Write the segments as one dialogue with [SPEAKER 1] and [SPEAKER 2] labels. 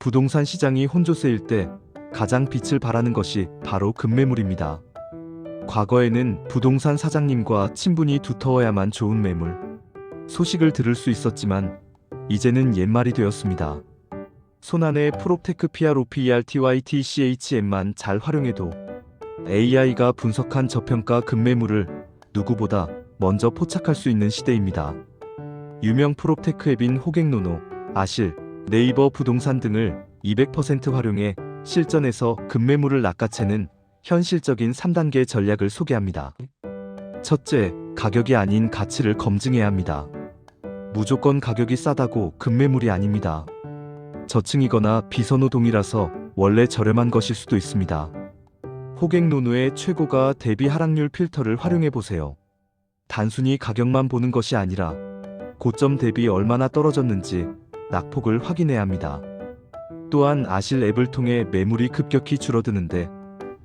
[SPEAKER 1] 부동산 시장이 혼조세일 때 가장 빛을 발하는 것이 바로 급매물입니다. 과거에는 부동산 사장님과 친분이 두터워야만 좋은 매물 소식을 들을 수 있었지만 이제는 옛말이 되었습니다. 손안의 프롭테크 PROPER TYTCHM만 잘 활용해도 AI가 분석한 저평가 급매물을 누구보다 먼저 포착할 수 있는 시대입니다. 유명 프롭테크 앱인 호갱노노, 아실, 네이버 부동산 등을 200% 활용해 실전에서 급매물을 낚아채는 현실적인 3단계 전략을 소개합니다. 첫째, 가격이 아닌 가치를 검증해야 합니다. 무조건 가격이 싸다고 급매물이 아닙니다. 저층이거나 비선호동이라서 원래 저렴한 것일 수도 있습니다. 호갱노노의 최고가 대비 하락률 필터를 활용해 보세요. 단순히 가격만 보는 것이 아니라 고점 대비 얼마나 떨어졌는지 낙폭을 확인해야 합니다. 또한 아실 앱을 통해 매물이 급격히 줄어드는데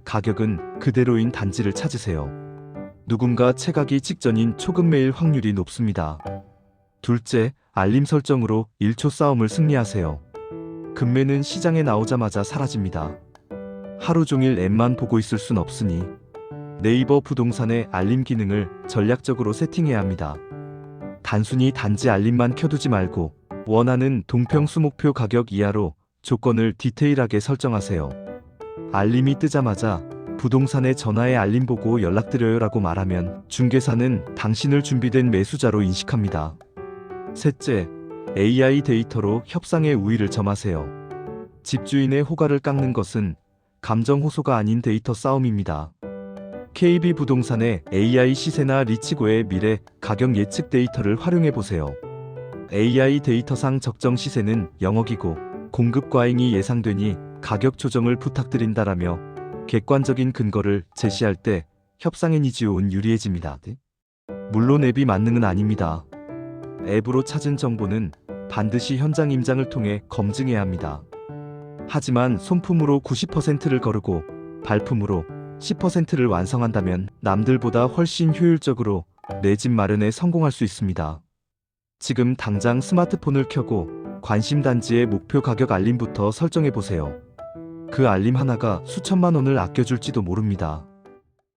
[SPEAKER 1] 가격은 그대로인 단지를 찾으세요. 누군가 채가기 직전인 초급 매일 확률이 높습니다. 둘째, 알림 설정으로 1초 싸움을 승리하세요. 금매는 시장에 나오자마자 사라집니다. 하루 종일 앱만 보고 있을 순 없으니 네이버 부동산의 알림 기능을 전략적으로 세팅해야 합니다. 단순히 단지 알림만 켜두지 말고 원하는 동평수 목표 가격 이하로 조건을 디테일하게 설정하세요. 알림이 뜨자마자 부동산에 전화해 알림 보고 연락드려요 라고 말하면 중개사는 당신을 준비된 매수자로 인식합니다. 셋째, AI 데이터로 협상의 우위를 점하세요. 집주인의 호가를 깎는 것은 감정 호소가 아닌 데이터 싸움입니다. KB 부동산의 AI 시세나 리치고의 미래 가격 예측 데이터를 활용해 보세요. AI 데이터상 적정 시세는 0억이고 공급 과잉이 예상되니 가격 조정을 부탁드린다라며 객관적인 근거를 제시할 때 협상의 니지온 유리해집니다. 물론 앱이 만능은 아닙니다. 앱으로 찾은 정보는 반드시 현장 임장을 통해 검증해야 합니다. 하지만 손품으로 90%를 거르고 발품으로 10%를 완성한다면 남들보다 훨씬 효율적으로 내 집 마련에 성공할 수 있습니다. 지금 당장 스마트폰을 켜고 관심 단지의 목표 가격 알림부터 설정해 보세요. 그 알림 하나가 수천만 원을 아껴줄지도 모릅니다.